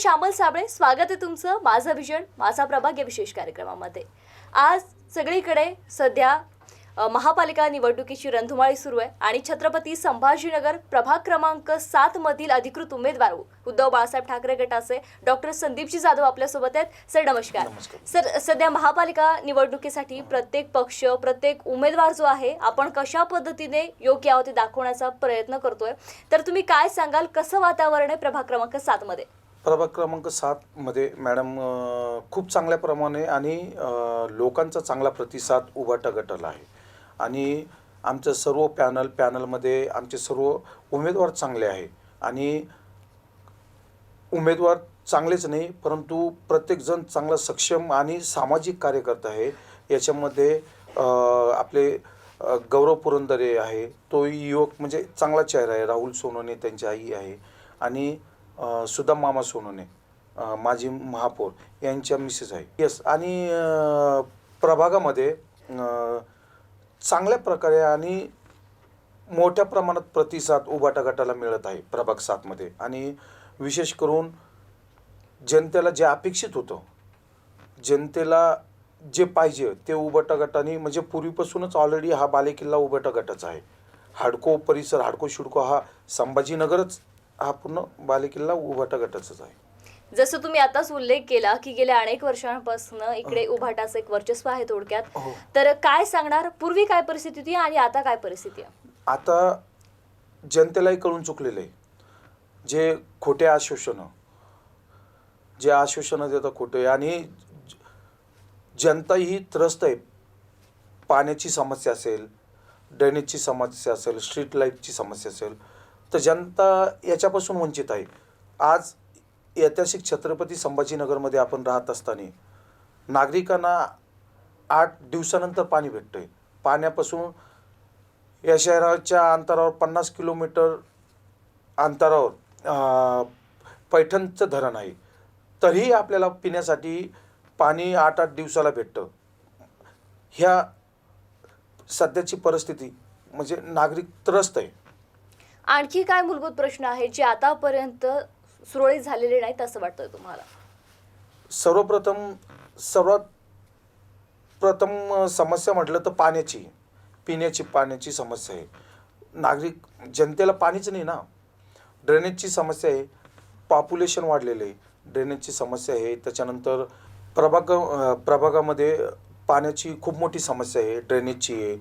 श्यामल साबळे स्वागत आहे तुमचं माझं विजन माझा प्रभाग या विशेष कार्यक्रमामध्ये. आज सगळीकडे सध्या महापालिका निवडणुकीची रणधुमाळी सुरू आहे आणि छत्रपती संभाजीनगर प्रभाग क्रमांक सात मधील अधिकृत उमेदवार उद्धव बाळासाहेब ठाकरे गटाचे डॉक्टर संदीपजी जाधव आपल्यासोबत आहेत. सर नमस्कार. नमस्कार. सर सध्या महापालिका निवडणुकीसाठी प्रत्येक पक्ष प्रत्येक उमेदवार जो आहे आपण कशा पद्धतीने योग्य आहोत ते दाखवण्याचा प्रयत्न करतोय? तर तुम्ही काय सांगाल? कसं वातावरण आहे प्रभाग क्रमांक सात मध्ये? प्रभाग क्रमांक सातमध्ये मॅडम खूप चांगल्या प्रमाणे आणि लोकांचा चांगला प्रतिसाद उभा टगटला आहे. आणि आमचं सर्व पॅनल पॅनलमध्ये आमचे सर्व उमेदवार चांगले आहे. आणि उमेदवार चांगलेच नाही परंतु प्रत्येकजण चांगला सक्षम आणि सामाजिक कार्यकर्ता आहे. याच्यामध्ये आपले गौरव पुरंदरे आहे. तो युवक म्हणजे चांगला चेहरा आहे. राहुल सोनोने त्यांची आई आहे. आणि सुदाम मामा सोनूने माजी महापौर यांच्या मिसेस आहे. येस आणि प्रभागामध्ये चांगल्या प्रकारे आणि मोठ्या प्रमाणात प्रतिसाद उभाटा गटाला मिळत आहे प्रभाग सातमध्ये आणि विशेष करून जनतेला जे अपेक्षित होतं जनतेला जे पाहिजे ते उभाटा गटाने म्हणजे पूर्वीपासूनच ऑलरेडी हा बालेकिल्ला उभाटा गटाचा आहे. हाडको परिसर हाडको शिडको हा संभाजीनगरच हा पूर्ण बालेकिल्ला उभाटा गटाचाच आहे. जसं तुम्ही आताच उल्लेख केला की गेल्या अनेक वर्षांपासून इकडे उभाटाचं एक वर्चस्व आहे थोडक्यात. हो. तर काय सांगणार? पूर्वी काय परिस्थिती होती आणि आता काय परिस्थिती आहे? आता जनतेलाही कळून चुकलेलं आहे जे खोटे आश्वासनं जे आश्वासनं देतात खोटे आणि ज- जनता ही त्रस्त आहे. पाण्याची समस्या असेल ड्रेनेजची समस्या असेल स्ट्रीट लाईटची समस्या असेल तर जनता याच्यापासून वंचित आहे. आज ऐतिहासिक छत्रपती संभाजीनगरमध्ये आपण राहत असताना नागरिकांना आठ दिवसानंतर पाणी भेटतं आहे पाण्यापासून या शहराच्या अंतरावर पन्नास किलोमीटर अंतरावर पैठणचं धरण आहे. तरीही आपल्याला पिण्यासाठी पाणी आठ आठ दिवसाला भेटतं. ह्या सध्याची परिस्थिती म्हणजे नागरिक त्रस्त आहे. आणखी काय मूलभूत प्रश्न आहेत जे आतापर्यंत सुरळीत झालेले नाहीत असं वाटतं तुम्हाला? सर्वप्रथम सर्वात प्रथम समस्या म्हटलं तर पाण्याची. पिण्याची पाण्याची समस्या आहे. नागरिक जनतेला पाणीच नाही ना. ड्रेनेजची समस्या आहे. पॉप्युलेशन वाढलेलं आहे. ड्रेनेजची समस्या आहे. त्याच्यानंतर प्रभाग प्रभागामध्ये पाण्याची खूप मोठी समस्या आहे. ड्रेनेजची आहे.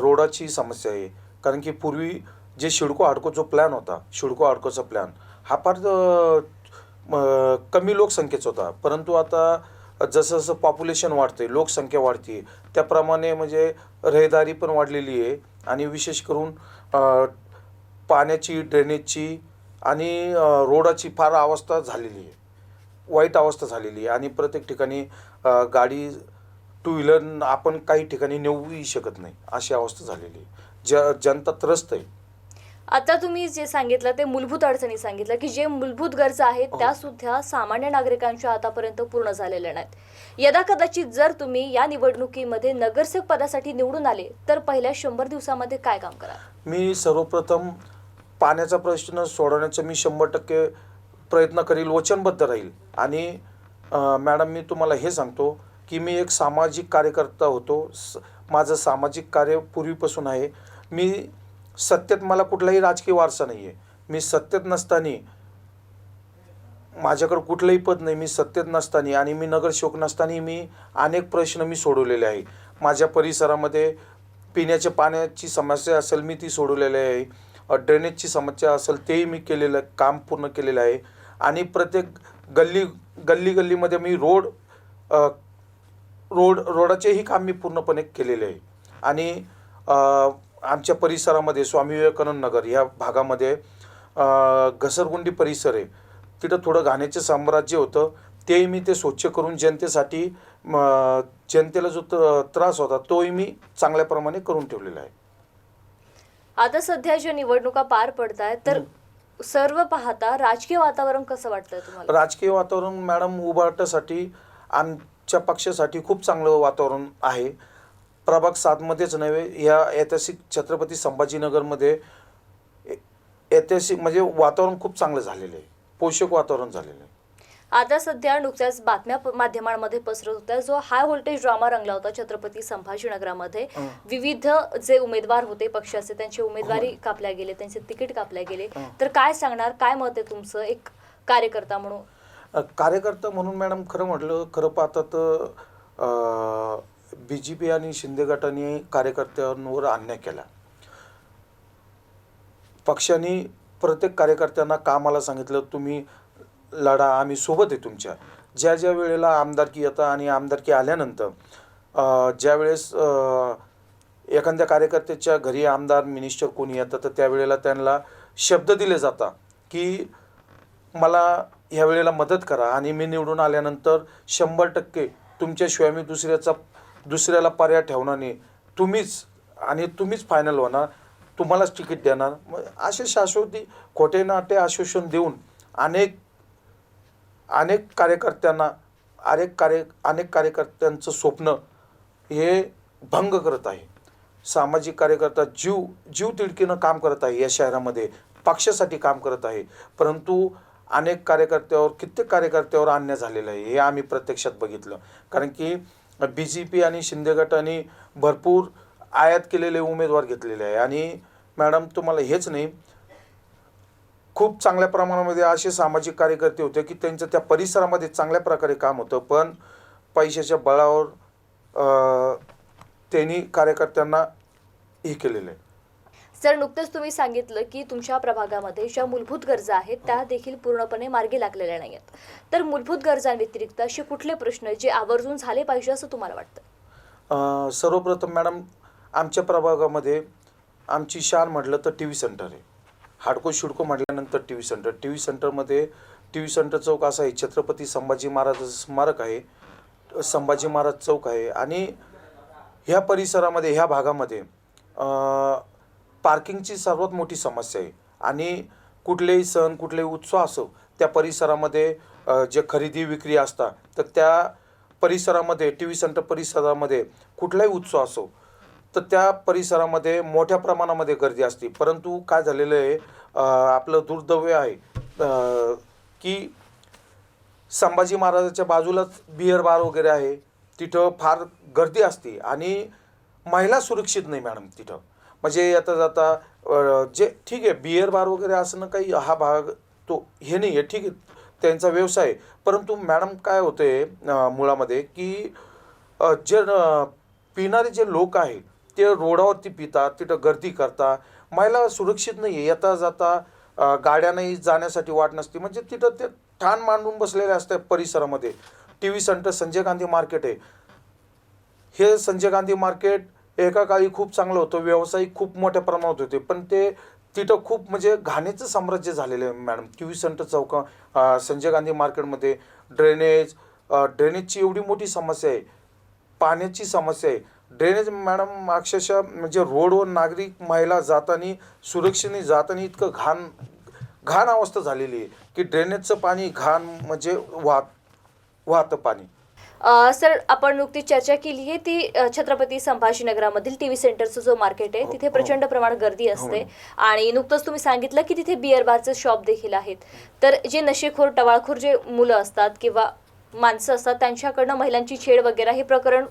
रोडाची समस्या आहे. कारण की पूर्वी जे शिडको हाडको जो प्लॅन होता शिडको हाडकोचा प्लॅन हा फार कमी लोकसंख्येचा होता. परंतु आता जसं जसं पॉप्युलेशन वाढते लोकसंख्या वाढते त्याप्रमाणे म्हणजे रहदारी पण वाढलेली आहे. आणि विशेष करून पाण्याची ड्रेनेजची आणि रोडाची फार अवस्था झालेली आहे. वाईट अवस्था झालेली आहे. आणि प्रत्येक ठिकाणी गाडी टू व्हीलर आपण काही ठिकाणी नेऊही शकत नाही. अशी अवस्था झालेली आहे. ज जनता त्रस्त आहे. आता तुम्ही जे सांगितलं ते मूलभूत अडचणी सांगितलं की जे मूलभूत गरजा आहेत हो. त्या सुद्धा सामान्य नागरिकांच्या आतापर्यंत पूर्ण झालेल्या नाहीत. यदा कदाचित जर तुम्ही या निवडणुकीमध्ये नगरसेवक पदासाठी निवडून आले तर पहिल्या शंभर दिवसामध्ये काय काम कराल? मी सर्वप्रथम पाण्याचा प्रश्न सोडवण्याचा मी शंभर टक्के प्रयत्न करील वचनबद्ध राहील. आणि मॅडम मी तुम्हाला हे सांगतो की मी एक सामाजिक कार्यकर्ता होतो. स माझं सामाजिक कार्य पूर्वीपासून आहे. मी सत्तेत मला कुठलाही राजकीय वारसा नाही आहे मी सत्तेत नसताना माझ्याकडं कुठलंही पद नाही. मी सत्तेत नसताना आणि मी नगरसेवक नसताना मी अनेक प्रश्न मी सोडवलेले आहे. माझ्या परिसरामध्ये पिण्याच्या पाण्याची समस्या असेल मी ती सोडवलेली आहे. ड्रेनेजची समस्या असेल तेही मी केलेलं काम पूर्ण केलेलं आहे. आणि प्रत्येक गल्ली गल्ली गल्लीमध्ये मी रोड रोड रोडाचेही काम मी पूर्णपणे केलेले आहे. आणि आमच्या परिसरामध्ये स्वामी विवेकानंद नगर या भागामध्ये घसरगुंडी परिसर आहे. तिथं थोडं घाण्याचं साम्राज्य होतं. तेही मी ते स्वच्छ करून जनतेसाठी जनतेला जो त्र- त्रास होता तोही मी चांगल्या प्रमाणे करून ठेवलेला आहे. आता सध्या ज्या निवडणुका पार पडत आहेत तर सर्व पाहता राजकीय वातावरण कसं तुम्हाला? राजकीय वातावरण मॅडम उभारण्यासाठी आमच्या पक्षासाठी खूप चांगलं वातावरण आहे. प्रभाग सातमध्येच नव्हे या ऐतिहासिक छत्रपती संभाजीनगरमध्ये ऐतिहासिक म्हणजे वातावरण खूप चांगलं झालेलं आहे. पोषक वातावरण झालेलं आहे. आता सध्या नुकत्याच बातम्या माध्यमांमध्ये पसरत होत्या जो हाय व्होल्टेज ड्रामा रंगला होता छत्रपती संभाजीनगरामध्ये. विविध जे उमेदवार होते पक्षाचे त्यांची उमेदवारी कापल्या गेले त्यांचे तिकीट कापल्या गेले. तर काय सांगणार काय मत आहे तुमचं एक कार्यकर्ता म्हणून? कार्यकर्ता म्हणून मॅडम खरं म्हटलं खरं पाहता तर बी जे पी आणि शिंदे गटाने कार्यकर्त्यांवर अन्याय केला. पक्षाने प्रत्येक कार्यकर्त्यांना कामाला सांगितलं तुम्ही लढा आम्ही सोबत आहे तुमच्या. ज्या ज्या वेळेला आमदारकी येतं आणि आमदारकी आल्यानंतर ज्यावेळेस एखाद्या कार्यकर्त्याच्या घरी आमदार मिनिस्टर कोणी येतं तर त्यावेळेला त्यांना शब्द दिले जातात की मला ह्या वेळेला मदत करा आणि मी निवडून आल्यानंतर शंभर टक्के तुमच्याशिवाय मी दुसऱ्याचा दुसऱ्याला पर्याय ठेवणार नाही तुम्हीच आणि तुम्हीच फायनल होणार. तुम्हालाच तिकीट देणार. मग असे शाश्वती खोटे नाटे आश्वासन देऊन अनेक अनेक कार्यकर्त्यांना अनेक कार्य अनेक कार्यकर्त्यांचं स्वप्न हे भंग करत आहे. सामाजिक कार्यकर्ता जीव जीव तिडकीनं काम करत आहे या शहरामध्ये. पक्षासाठी काम करत आहे. परंतु अनेक कार्यकर्त्यावर कित्येक कार्यकर्त्यावर अन्याय झालेला आहे. हे आम्ही प्रत्यक्षात बघितलं. कारण की बी जे पी आणि शिंदे गटाने भरपूर आयात केलेले उमेदवार घेतलेले आहे. आणि मॅडम तुम्हाला हेच नाही खूप चांगल्या प्रमाणामध्ये असे सामाजिक कार्यकर्ते होते की त्यांचं त्या परिसरामध्ये चांगल्या प्रकारे काम होतं पण पैशाच्या बळावर त्यांनी कार्यकर्त्यांना हे केलेलं आहे. सर नुकतंच तुम्ही सांगितलं की तुमच्या प्रभागामध्ये ज्या मूलभूत गरजा आहेत त्या देखील पूर्णपणे मार्गी लागलेल्या नाही आहेत तर मूलभूत गरजांव्यतिरिक्त असे कुठले प्रश्न जे आवर्जून झाले पाहिजे असं तुम्हाला वाटतं? सर्वप्रथम मॅडम आमच्या प्रभागामध्ये आमची शान म्हटलं तर टी व्ही सेंटर आहे. हाडको शिडको म्हटल्यानंतर T V center. T V सेंटरमध्ये टी व्ही सेंटर चौक असा आहे. छत्रपती संभाजी महाराज स्मारक आहे. संभाजी महाराज चौक आहे. आणि ह्या परिसरामध्ये ह्या भागामध्ये पार्किंगची सर्वात मोठी समस्या आहे. आणि कुठलेही सण कुठलेही उत्सव असो त्या परिसरामध्ये जे खरेदी विक्री असतात तर त्या परिसरामध्ये टी व्ही सेंटर परिसरामध्ये कुठलाही उत्सव असो तर त्या परिसरामध्ये मोठ्या प्रमाणामध्ये गर्दी असते. परंतु काय झालेलं आहे आपलं दुर्दैव आहे की संभाजी महाराजाच्या बाजूलाच बिअर बार वगैरे आहे. तिथं फार गर्दी असते आणि महिला सुरक्षित नाही मॅडम तिथं. म्हणजे आता जाता जे ठीक आहे बिअर बार वगैरे असणं काही हा भाग तो हे नाही आहे ठीक आहे त्यांचा व्यवसाय. आहे. परंतु मॅडम काय होते मुळामध्ये की जे पिणारे जे लोक आहे ते रोडावरती पितात तिथं गर्दी करतात महिला सुरक्षित नाही आहे येता जाता गाड्यानंही जाण्यासाठी वाट नसते. म्हणजे तिथं ते ठाण मांडून बसलेले असतात परिसरामध्ये. T V center Sanjay Gandhi market आहे. हे संजय गांधी मार्केट एका काळी खूप चांगलं होतं व्यावसायिक खूप मोठ्या प्रमाणात होते पण ते तिथं खूप म्हणजे घाणीचं साम्राज्य झालेलं आहे मॅडम. टी व्ही सेंटर चौका संजय गांधी मार्केटमध्ये ड्रेनेज ड्रेनेजची एवढी मोठी समस्या आहे पाण्याची समस्या आहे. ड्रेनेज मॅडम अक्षरशः म्हणजे रोडवर नागरिक महिला जाताना सुरक्षेने जाताना इतकं घाण घाण अवस्था झालेली आहे की ड्रेनेजचं पाणी घाण म्हणजे वाहत वाहतं पाणी. सर आपण नुकतीच चर्चा केली आहे ती छत्रपती संभाजीनगरामधील टीव्ही सेंटरचं जो मार्केट आहे हो, तिथे हो. प्रचंड प्रमाणात गर्दी असते हो. आणि नुकतंच तुम्ही सांगितलं की तिथे बिअर बारचे शॉप देखील आहेत तर जे नशेखोर टवाळखोर जे मुलं असतात किंवा माणसं असतात त्यांच्याकडनं महिलांची छेड वगैरे हे प्रकरण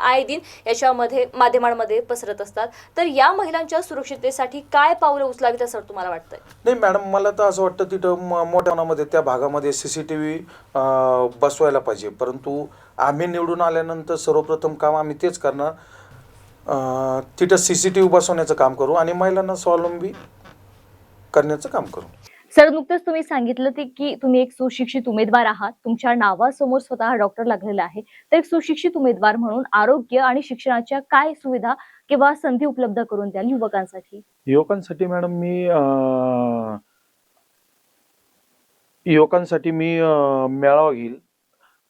आय दिन याच्यामध्ये माध्यमांमध्ये पसरत असतात. तर या महिलांच्या सुरक्षिततेसाठी काय पावलं उचलावीत असं तुम्हाला वाटतंय? नाही मॅडम मला तर असं वाटतं तिथं म मोठ्या त्या भागामध्ये सी सी टी व्ही बसवायला पाहिजे. परंतु आम्ही निवडून आल्यानंतर सर्वप्रथम काम आम्ही तेच करणार. तिथं सी सी टी व्ही बसवण्याचं काम करू आणि महिलांना स्वावलंबी करण्याचं काम करू. सर नुकतंच तुम्ही सांगितलं ते की तुम्ही एक सुशिक्षित उमेदवार आहात. तुमच्या नावासमोर स्वतः डॉक्टर लागलेला आहे. तर एक सुशिक्षित उमेदवार म्हणून आरोग्य आणि शिक्षणाच्या काय सुविधा किंवा संधी उपलब्ध करून द्याल युवकांसाठी? युवकांसाठी मॅडम मी युवकांसाठी मी मेळावा घेईल.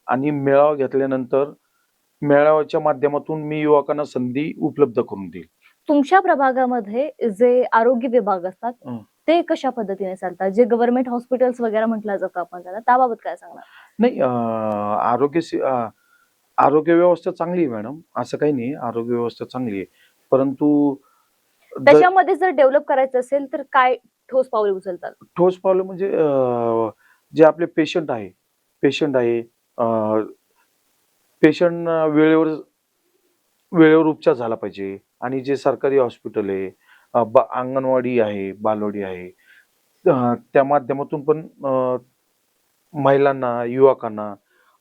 आणि मेळावा घेतल्यानंतर मेळाव्याच्या माध्यमातून मी युवकांना संधी उपलब्ध करून देईल. तुमच्या प्रभागामध्ये जे आरोग्य विभाग असतात. ते कशा पद्धतीने चालतात? जे गव्हर्नमेंट हॉस्पिटल्स वगैरे म्हटलं जातं आपण त्याला त्याबाबत काय सांगणार? नाही आरोग्य आरोग्य व्यवस्था चांगली आहे मॅडम. असं काही नाही आरोग्य व्यवस्था चांगली आहे. परंतु त्याच्यामध्ये जर डेव्हलप करायचं असेल तर काय ठोस पावले उचलतात? ठोस पावलं म्हणजे जे आपले पेशंट आहे पेशंट आहे पेशंट वेळेवर वेळेवर उपचार झाला पाहिजे. आणि जे सरकारी हॉस्पिटल आहे अं, बा अंगणवाडी आहे बालवाडी आहे. अं, त्या माध्यमातून पण अं, महिलांना युवकांना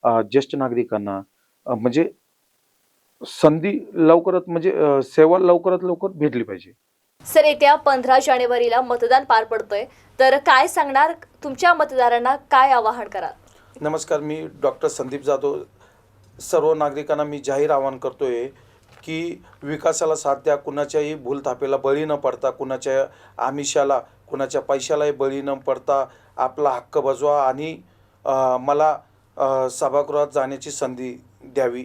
अं, ज्येष्ठ नागरिकांना अं, म्हणजे संधी लवकरात म्हणजे अं, सेवा लवकरात लवकर भेटली पाहिजे. सर येत्या पंधरा जानेवारीला मतदान पार पडतंय. तर काय सांगणार तुमच्या मतदारांना काय आवाहन कराल? नमस्कार मी डॉक्टर संदीप जाधव. सर्व नागरिकांना मी जाहीर आवाहन करतोय की विकासाला साथ द्या कुणाच्याही भूलथापेला बळी न पडता कुणाच्या आमिषाला कुणाच्या पैशालाही बळी न पडता आपला हक्क बजवा आणि मला सभागृहात जाण्याची संधी द्यावी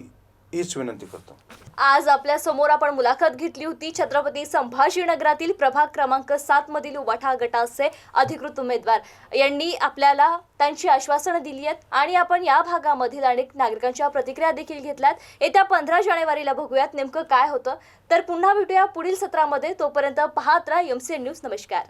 हीच विनंती करतो. आज आपल्यासमोर आपण मुलाखत घेतली होती. छत्रपती संभाजीनगरातील प्रभाग क्रमांक सात मधील उबाठा गटाचे अधिकृत उमेदवार. यांनी आपल्याला त्यांची आश्वासनं दिली आहेत आणि आपण या भागामधील अनेक नागरिकांच्या प्रतिक्रिया देखील घेतल्यात. येत्या पंधरा जानेवारीला बघूयात नेमकं काय होतं. तर पुन्हा भेटूया पुढील सत्रामध्ये. तोपर्यंत पाहत राहा एम न्यूज नमस्कार.